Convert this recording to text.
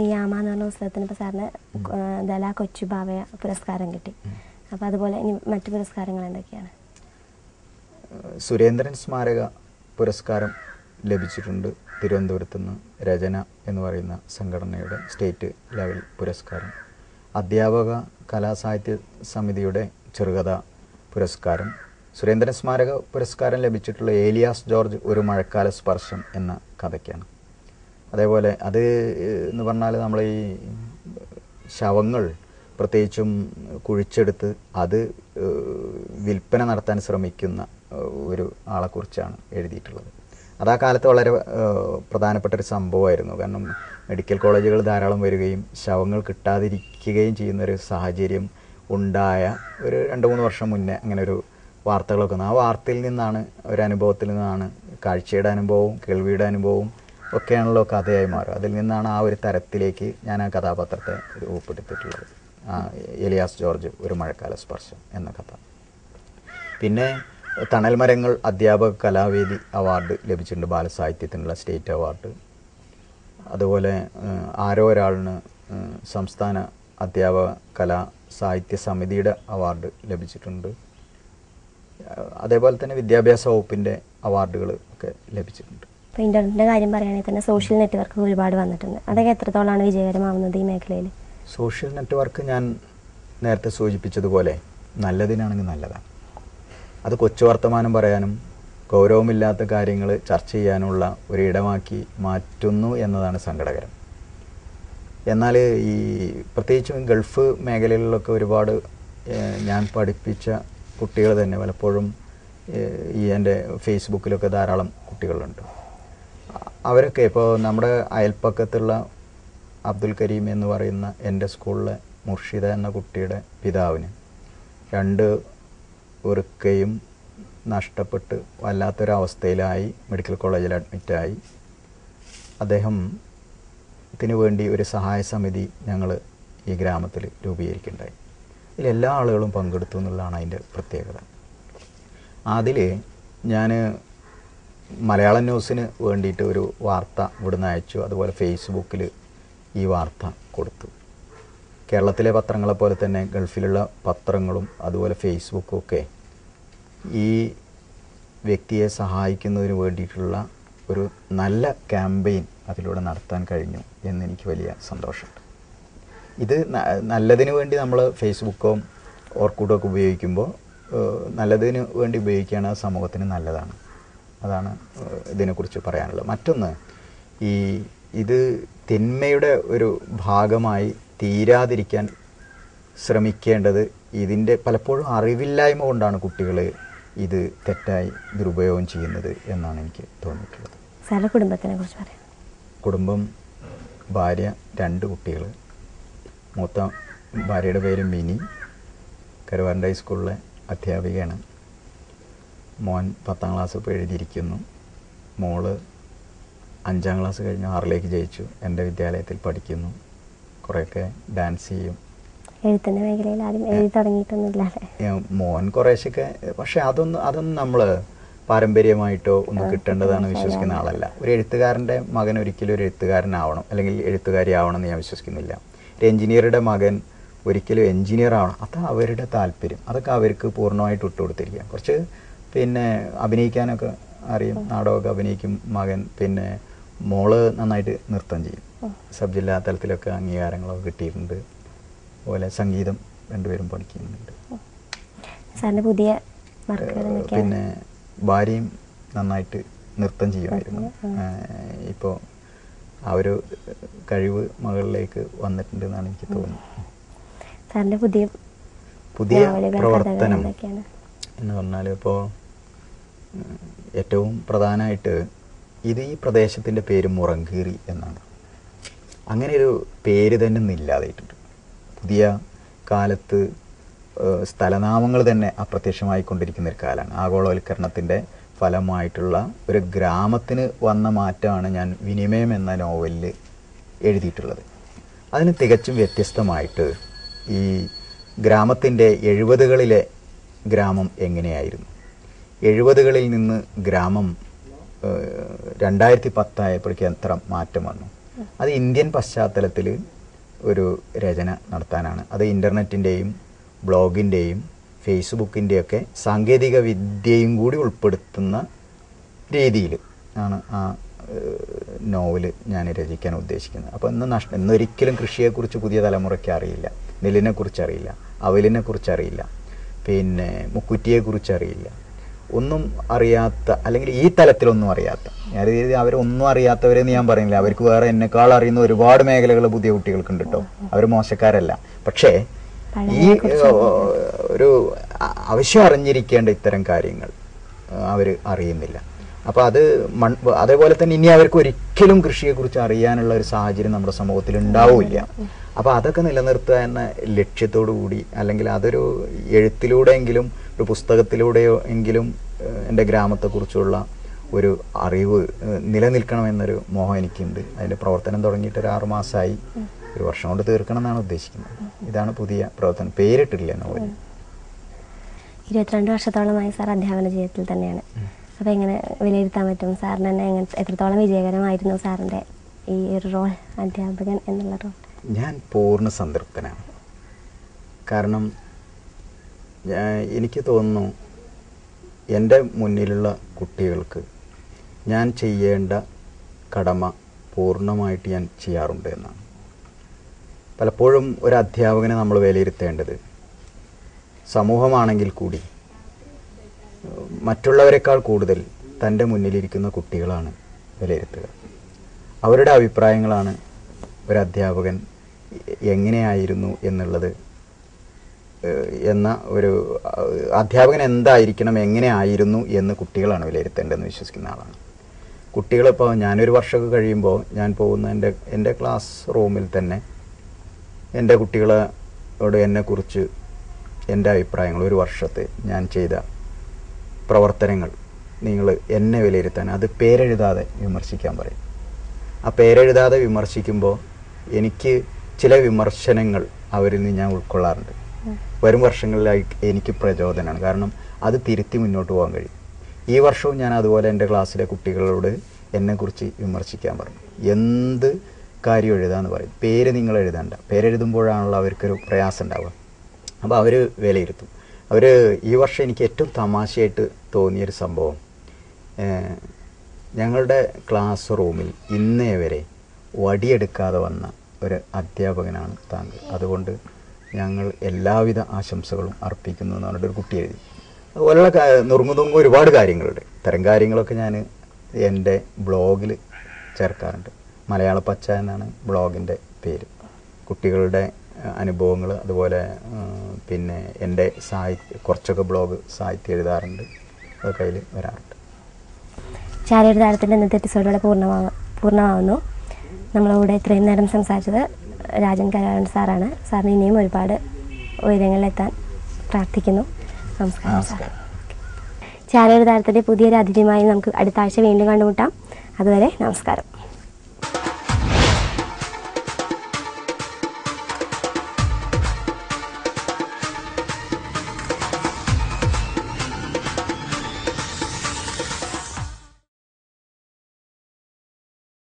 നിയാമ എന്ന് പറഞ്ഞ പുസ്തകത്തിന് ഇപ്പോൾ സാറിന് ദല കൊച്ചു ഭാവയ പുരസ്കാരം കിട്ടി. അപ്പോൾ അതുപോലെ ഇനി മറ്റു പുരസ്കാരങ്ങൾ എന്തൊക്കെയാണ്? സുരേന്ദ്രൻ സ്മാരക പുരസ്കാരം ലഭിച്ചിട്ടുണ്ട് തിരുവനന്തപുരത്ത് നിന്ന് രചന എന്ന് പറയുന്ന സംഘടനയുടെ സ്റ്റേറ്റ് ലെവൽ പുരസ്കാരം. അധ്യാപക കലാസാഹിത്യ സമിതിയുടെ ചെറുകഥ പുരസ്കാരം. സുരേന്ദ്രൻ സ്മാരക പുരസ്കാരം ലഭിച്ചിട്ടുള്ള ഏലിയാസ് ജോർജ് ഒരു മഴക്കാല സ്പർശം എന്ന കഥയ്ക്കാണ്. അതേപോലെ അത് എന്ന് പറഞ്ഞാൽ നമ്മൾ ഈ ശവങ്ങൾ പ്രത്യേകിച്ചും കുഴിച്ചെടുത്ത് അത് വിൽപ്പന നടത്താൻ ശ്രമിക്കുന്ന ഒരു ആളെക്കുറിച്ചാണ് എഴുതിയിട്ടുള്ളത്. അത് ആ കാലത്ത് വളരെ പ്രധാനപ്പെട്ട ഒരു സംഭവമായിരുന്നു. കാരണം മെഡിക്കൽ കോളേജുകൾ ധാരാളം വരികയും ശവങ്ങൾ കിട്ടാതിരിക്കുകയും ചെയ്യുന്നൊരു സാഹചര്യം ഉണ്ടായ ഒരു രണ്ട് മൂന്ന് വർഷം മുന്നേ അങ്ങനെ ഒരു വാർത്തകളൊക്കെ ആ വാർത്തയിൽ നിന്നാണ് ഒരു അനുഭവത്തിൽ നിന്നാണ് കാഴ്ചയുടെ അനുഭവവും കേൾവിയുടെ അനുഭവവും ഒക്കെയാണല്ലോ കഥയായി മാറുക. അതിൽ നിന്നാണ് ആ ഒരു തരത്തിലേക്ക് ഞാൻ ആ കഥാപാത്രത്തെ രൂപപ്പെടുത്തിയിട്ടുള്ളത്. എലിയാസ് ജോർജ് ഒരു മഴക്കാല സ്പർശം എന്ന കഥ. പിന്നെ തണൽ മരങ്ങൾ അധ്യാപക കലാവേദി അവാർഡ് ലഭിച്ചിട്ടുണ്ട് ബാലസാഹിത്യത്തിനുള്ള സ്റ്റേറ്റ് അവാർഡ്. അതുപോലെ ആരോ ഒരാളിന് സംസ്ഥാന അധ്യാപക കലാ സാഹിത്യ സമിതിയുടെ അവാർഡ് ലഭിച്ചിട്ടുണ്ട്. അതേപോലെ തന്നെ വിദ്യാഭ്യാസ വകുപ്പിന്റെ അവാർഡുകൾ ഒക്കെ ലഭിച്ചിട്ടുണ്ട്. ഇപ്പോൾ ഇന്റർനെറ്റിന്റെ കാര്യം പറയുകയാണെങ്കിൽ തന്നെ സോഷ്യൽ നെറ്റ്വർക്ക് ഒരുപാട് വന്നിട്ടുണ്ട്. അതൊക്കെ എത്രത്തോളമാണ് വിജയകരമാവുന്നത് ഈ മേഖലയിൽ? സോഷ്യൽ നെറ്റ്വർക്ക് ഞാൻ നേരത്തെ സൂചിപ്പിച്ചതുപോലെ നല്ലതിനാണെങ്കിൽ നല്ലതാണ്. അത് കൊച്ചു വർത്തമാനം പറയാനും ഗൗരവമില്ലാത്ത കാര്യങ്ങൾ ചർച്ച ചെയ്യാനുള്ള ഒരു ഇടമാക്കി മാറ്റുന്നു എന്നതാണ് സങ്കടകരം. എന്നാൽ ഈ പ്രത്യേകിച്ചും ഗൾഫ് മേഖലകളിലൊക്കെ ഒരുപാട് ഞാൻ പഠിപ്പിച്ച കുട്ടികൾ തന്നെ പലപ്പോഴും ഈ എന്റെ ഫേസ്ബുക്കിലൊക്കെ ധാരാളം കുട്ടികളുണ്ട്. അവരൊക്കെ ഇപ്പോൾ നമ്മുടെ അയൽപ്പക്കത്തുള്ള അബ്ദുൽ കരീം എന്ന് പറയുന്ന എന്റെ സ്കൂളിലെ മുർഷിദ എന്ന കുട്ടിയുടെ പിതാവിന് രണ്ട് വൃക്കയും നഷ്ടപ്പെട്ട് വല്ലാത്തൊരവസ്ഥയിലായി മെഡിക്കൽ കോളേജിൽ അഡ്മിറ്റായി. അദ്ദേഹം ത്തിന് വേണ്ടി ഒരു സഹായ സമിതി ഞങ്ങൾ ഈ ഗ്രാമത്തിൽ രൂപീകരിക്കുകയുണ്ടായി ഇതിലെല്ലാ എല്ലാ ആളുകളും പങ്കെടുത്തു എന്നുള്ളതാണ് അതിന്റെ പ്രത്യേകത. അതിൽ ഞാൻ മലയാളം ന്യൂസിന് വേണ്ടിയിട്ട് ഒരു വാർത്ത ഇവിടുന്ന് അയച്ചു. അതുപോലെ ഫേസ്ബുക്കിൽ ഈ വാർത്ത കൊടുത്തു. കേരളത്തിലെ പത്രങ്ങളെ പോലെ തന്നെ ഗൾഫിലുള്ള പത്രങ്ങളും അതുപോലെ ഫേസ്ബുക്കും ഒക്കെ ഈ വ്യക്തിയെ സഹായിക്കുന്നതിന് വേണ്ടിയിട്ടുള്ള ഒരു നല്ല ക്യാമ്പയിൻ അതിലൂടെ നടത്താൻ കഴിഞ്ഞു എന്നെനിക്ക് വലിയ സന്തോഷമുണ്ട്. ഇത് നല്ലതിന് വേണ്ടി നമ്മൾ ഫേസ്ബുക്കോ ഓർക്കൂട്ടോ ഒക്കെ ഉപയോഗിക്കുമ്പോൾ നല്ലതിന് വേണ്ടി ഉപയോഗിക്കുകയാണ് സമൂഹത്തിന് നല്ലതാണ്. അതാണ് ഇതിനെക്കുറിച്ച് പറയാനുള്ളത്. മറ്റൊന്ന് ഈ ഇത് തിന്മയുടെ ഒരു ഭാഗമായി തീരാതിരിക്കാൻ ശ്രമിക്കേണ്ടത് ഇതിന്റെ പലപ്പോഴും അറിവില്ലായ്മ കൊണ്ടാണ് കുട്ടികൾ ഇത് തെറ്റായി ദുരുപയോഗം ചെയ്യുന്നത് എന്നാണ് എനിക്ക് തോന്നിയിട്ടുള്ളത്. സാറിന്റെ കുടുംബത്തിനെ കുറിച്ച് പറയാം. കുടുംബം ഭാര്യ രണ്ട് കുട്ടികൾ മൂത്ത ഭാര്യയുടെ പേര് മിനി. കരുവാരന്റെ ഹൈസ്കൂളിലെ അധ്യാപികയാണ്. മോൻ പത്താം ക്ലാസ് ഇപ്പോൾ എഴുതിയിരിക്കുന്നു. മോൾ അഞ്ചാം ക്ലാസ് കഴിഞ്ഞ് ആറിലേക്ക് ജയിച്ചു. എന്റെ വിദ്യാലയത്തിൽ പഠിക്കുന്നു. കുറേയൊക്കെ ഡാൻസ് ചെയ്യും. എഴുത്തിന്റെ മേഖലയിൽ ആരും എഴുതി തുടങ്ങിയിട്ടൊന്നുമില്ല മോൻ കുറേശ്ശൊക്കെ പക്ഷെ അതൊന്നും അതൊന്നും നമ്മൾ പാരമ്പര്യമായിട്ടോ ഒന്നും കിട്ടേണ്ടതാണ് വിശ്വസിക്കുന്ന ആളല്ല. ഒരു എഴുത്തുകാരന്റെ മകൻ ഒരിക്കലും ഒരു എഴുത്തുകാരനാവണം. അല്ലെങ്കിൽ എഴുത്തുകാരി ആവണം എന്ന് ഞാൻ വിശ്വസിക്കുന്നില്ല. ഒരു എഞ്ചിനീയറുടെ മകൻ ഒരിക്കലും എഞ്ചിനീയർ ആവണം. അത് അവരുടെ താല്പര്യം. അതൊക്കെ അവർക്ക് പൂർണമായിട്ട് വിട്ടുകൊടുത്തിരിക്കുക കുറച്ച് പിന്നെ അഭിനയിക്കാനൊക്കെ അറിയും. നാടകമൊക്കെ അഭിനയിക്കും മകൻ. പിന്നെ മോൾ നന്നായിട്ട് നൃത്തം ചെയ്യും. സബ് ജില്ലാ തലത്തിലൊക്കെ അംഗീകാരങ്ങളൊക്കെ കിട്ടിയിട്ടുണ്ട്. അതുപോലെ സംഗീതം രണ്ടുപേരും പഠിക്കുന്നുണ്ട്. സാറിന്റെ പുതിയ പിന്നെ ഭാര്യയും നന്നായിട്ട് നൃത്തം ചെയ്യുമായിരുന്നു ഇപ്പോൾ ആ ഒരു കഴിവ് മകളിലേക്ക് വന്നിട്ടുണ്ട് എന്നാണ് എനിക്ക് തോന്നുന്നത്. പുതിയ പുതിയ പ്രവർത്തനം എന്ന് പറഞ്ഞാൽ ഇപ്പോൾ ഏറ്റവും പ്രധാനമായിട്ട് ഇത് ഈ പ്രദേശത്തിന്റെ പേര് മുറങ്കീറി എന്നാണ്. അങ്ങനെ ഒരു പേര് തന്നെ ഇല്ലാതായിട്ടുണ്ട്. പുതിയ കാലത്ത് സ്ഥലനാമങ്ങൾ തന്നെ അപ്രത്യക്ഷമായിക്കൊണ്ടിരിക്കുന്ന ഒരു കാലമാണ്. ആഗോളവൽക്കരണത്തിന്റെ ഫലമായിട്ടുള്ള ഒരു ഗ്രാമത്തിന് വന്ന മാറ്റമാണ് ഞാൻ വിനിമയം എന്ന നോവലിൽ എഴുതിയിട്ടുള്ളത്. അതിന് തികച്ചും വ്യത്യസ്തമായിട്ട് ഈ ഗ്രാമത്തിന്റെ എഴുപതുകളിലെ ഗ്രാമം എങ്ങനെയായിരുന്നു? എഴുപതുകളിൽ നിന്ന് ഗ്രാമം രണ്ടായിരത്തി പത്തായപ്പോഴേക്ക് എത്ര മാറ്റം വന്നു. അത് ഇന്ത്യൻ പശ്ചാത്തലത്തിൽ ഒരു രചന നടത്താനാണ്. അത് ഇന്റർനെറ്റിന്റെയും ബ്ലോഗിന്റെയും ഫേസ്ബുക്കിന്റെയൊക്കെ സാങ്കേതിക വിദ്യയും കൂടി ഉൾപ്പെടുത്തുന്ന രീതിയിൽ ആണ് ആ നോവൽ ഞാൻ രചിക്കാൻ ഉദ്ദേശിക്കുന്നത്. അപ്പോൾ ഇന്ന് നഷ്ട ഇന്നൊരിക്കലും കൃഷിയെക്കുറിച്ച് പുതിയ തലമുറയ്ക്ക് അറിയില്ല. നെല്ലിനെക്കുറിച്ച് അറിയില്ല. അവലിനെക്കുറിച്ച് അറിയില്ല. പിന്നെ മുക്കുറ്റിയെക്കുറിച്ച് അറിയില്ല. ഒന്നും അറിയാത്ത അല്ലെങ്കിൽ ഈ തലത്തിലൊന്നും അറിയാത്ത. ഞാൻ അവരൊന്നും അറിയാത്തവരെന്ന് ഞാൻ പറയുന്നില്ല. അവർക്ക് വേറെ എന്നെക്കാൾ അറിയുന്ന ഒരുപാട് മേഖലകൾ പുതിയ കുട്ടികൾക്കുണ്ട് കേട്ടോ അവർ മോശക്കാരല്ല. പക്ഷേ ഈ ഒരു അവശ്യം ആവശ്യം അറിഞ്ഞിരിക്കേണ്ട ഇത്തരം കാര്യങ്ങൾ അവർ അറിയുന്നില്ല. അപ്പോൾ അത് മൺ അതേപോലെ തന്നെ ഇനി അവർക്ക് ഒരിക്കലും കൃഷിയെക്കുറിച്ച് അറിയാനുള്ള ഒരു സാഹചര്യം നമ്മുടെ സമൂഹത്തിൽ ഉണ്ടാവില്ല. അപ്പോൾ അതൊക്കെ നിലനിർത്തുക എന്ന ലക്ഷ്യത്തോടു കൂടി അല്ലെങ്കിൽ അതൊരു എഴുത്തിലൂടെയെങ്കിലും ഒരു പുസ്തകത്തിലൂടെയോ എങ്കിലും എന്റെ ഗ്രാമത്തെക്കുറിച്ചുള്ള ഒരു അറിവ് നിലനിൽക്കണമെന്നൊരു മോഹം എനിക്കുണ്ട്. അതിന്റെ പ്രവർത്തനം തുടങ്ങിയിട്ട് ഒരു ആറുമാസമായി ഒരു വർഷം കൊണ്ട് തീർക്കണം എന്നാണ് ഉദ്ദേശിക്കുന്നത്. ഇതാണ് പുതിയ പ്രവർത്തനം. പേരിട്ടില്ല നോവൽ. ഇരുപത്തിരണ്ട് വർഷത്തോളമായി സാർ അധ്യാപന ജീവിതത്തിൽ തന്നെയാണ്. അപ്പോൾ എങ്ങനെ വിലയിരുത്താൻ പറ്റും? സാറിന് തന്നെ എങ്ങനെ എത്രത്തോളം വിജയകരമായിരുന്നു സാറിന്റെ ഈ ഒരു റോൾ അധ്യാപകൻ എന്നുള്ള റോൾ ഞാൻ പൂർണ സംതൃപ്തനാണ്. കാരണം എനിക്ക് തോന്നുന്നു എന്റെ മുന്നിലുള്ള കുട്ടികൾക്ക് ഞാൻ ചെയ്യേണ്ട കടമ പൂർണമായിട്ട് ഞാൻ ചെയ്യാറുണ്ട് എന്നാണ്. പലപ്പോഴും ഒരു അധ്യാപകനെ നമ്മൾ വിലയിരുത്തേണ്ടത് സമൂഹമാണെങ്കിൽ കൂടി മറ്റുള്ളവരെക്കാൾ കൂടുതൽ തന്റെ മുന്നിലിരിക്കുന്ന കുട്ടികളാണ് വിലയിരുത്തുക. അവരുടെ അഭിപ്രായങ്ങളാണ് ഒരു അധ്യാപകൻ എങ്ങനെയായിരുന്നു എന്നുള്ളത് എന്ന ഒരു അധ്യാപകൻ എന്തായിരിക്കണം എങ്ങനെയായിരുന്നു എന്ന് കുട്ടികളാണ് വിലയിരുത്തേണ്ടതെന്ന് വിശ്വസിക്കുന്ന ആളാണ്. കുട്ടികളിപ്പോൾ ഞാനൊരു വർഷമൊക്കെ കഴിയുമ്പോൾ ഞാൻ പോകുന്ന എന്റെ എന്റെ ക്ലാസ് റൂമിൽ തന്നെ എന്റെ കുട്ടികളോട് എന്നെക്കുറിച്ച് എന്റെ അഭിപ്രായങ്ങൾ ഒരു വർഷത്തെ ഞാൻ ചെയ്ത പ്രവർത്തനങ്ങൾ നിങ്ങൾ എന്നെ വിലയിരുത്താൻ അത് പേരെഴുതാതെ വിമർശിക്കാൻ പറയും. ആ പേരെഴുതാതെ വിമർശിക്കുമ്പോൾ എനിക്ക് ചില വിമർശനങ്ങൾ അവരിൽ നിന്ന് ഞാൻ ഉൾക്കൊള്ളാറുണ്ട്. വരും വർഷങ്ങളിലായി എനിക്ക് പ്രചോദനമാണ്. കാരണം അത് തിരുത്തി മുന്നോട്ട് പോകാൻ കഴിയും. ഈ വർഷവും ഞാൻ അതുപോലെ എന്റെ ക്ലാസ്സിലെ കുട്ടികളോട് എന്നെക്കുറിച്ച് വിമർശിക്കാൻ പറഞ്ഞു. എന്ത് കാര്യം എഴുതാന്ന് പറയും. പേര് നിങ്ങൾ എഴുതണ്ട. പേരെഴുതുമ്പോഴാണല്ലോ അവർക്കൊരു പ്രയാസം ഉണ്ടാവുക. അപ്പോൾ അവർ വിലയിരുത്തും. അവർ ഈ വർഷം എനിക്ക് ഏറ്റവും തമാശയായിട്ട് തോന്നിയൊരു സംഭവം. ഞങ്ങളുടെ ക്ലാസ് റൂമിൽ ഇന്നേ വരെ വടിയെടുക്കാതെ വന്ന ഒരു അധ്യാപകനാണ് താങ്കൾ. അതുകൊണ്ട് ഞങ്ങൾ എല്ലാവിധ ആശംസകളും അർപ്പിക്കുന്നു എന്ന് പറഞ്ഞിട്ട് ഒരു കുട്ടി എഴുതി. അതുപോലെയുള്ള കാ- നുറുങ്ങു നുറുങ്ങു ഒരുപാട് കാര്യങ്ങളുണ്ട്. ഇത്തരം കാര്യങ്ങളൊക്കെ ഞാൻ എന്റെ ബ്ലോഗിൽ ചേർക്കാറുണ്ട്. മലയാള പച്ച എന്നാണ് ബ്ലോഗിന്റെ പേര്. കുട്ടികളുടെ അനുഭവങ്ങൾ അതുപോലെ പിന്നെ എന്റെ സാഹിത്യ കുറച്ചൊക്കെ ബ്ലോഗ് സാഹിത്യം എഴുതാറുണ്ട്. അതൊക്കെ അതിൽ വരാറുണ്ട്. ചാലയൊരു താരത്തിന്റെ ഇന്നത്തെ എപ്പിസോഡോടെ പൂർണമാ പൂർണമാവുന്നു. നമ്മളോട് ഇത്രയും നേരം സംസാരിച്ചത് രാജൻ കരാരൻ സാറാണ്. സാറിന് ഇനിയും ഒരുപാട് ഉയരങ്ങളിലെത്താൻ പ്രാർത്ഥിക്കുന്നു. നമസ്കാരം സാർ നമസ്കാരം. ചാലയൊരു താരത്തിന്റെ പുതിയൊരു അതിഥിയുമായി നമുക്ക് അടുത്ത ആഴ്ച വീണ്ടും കണ്ടുമുട്ടാം. അതുവരെ നമസ്കാരം.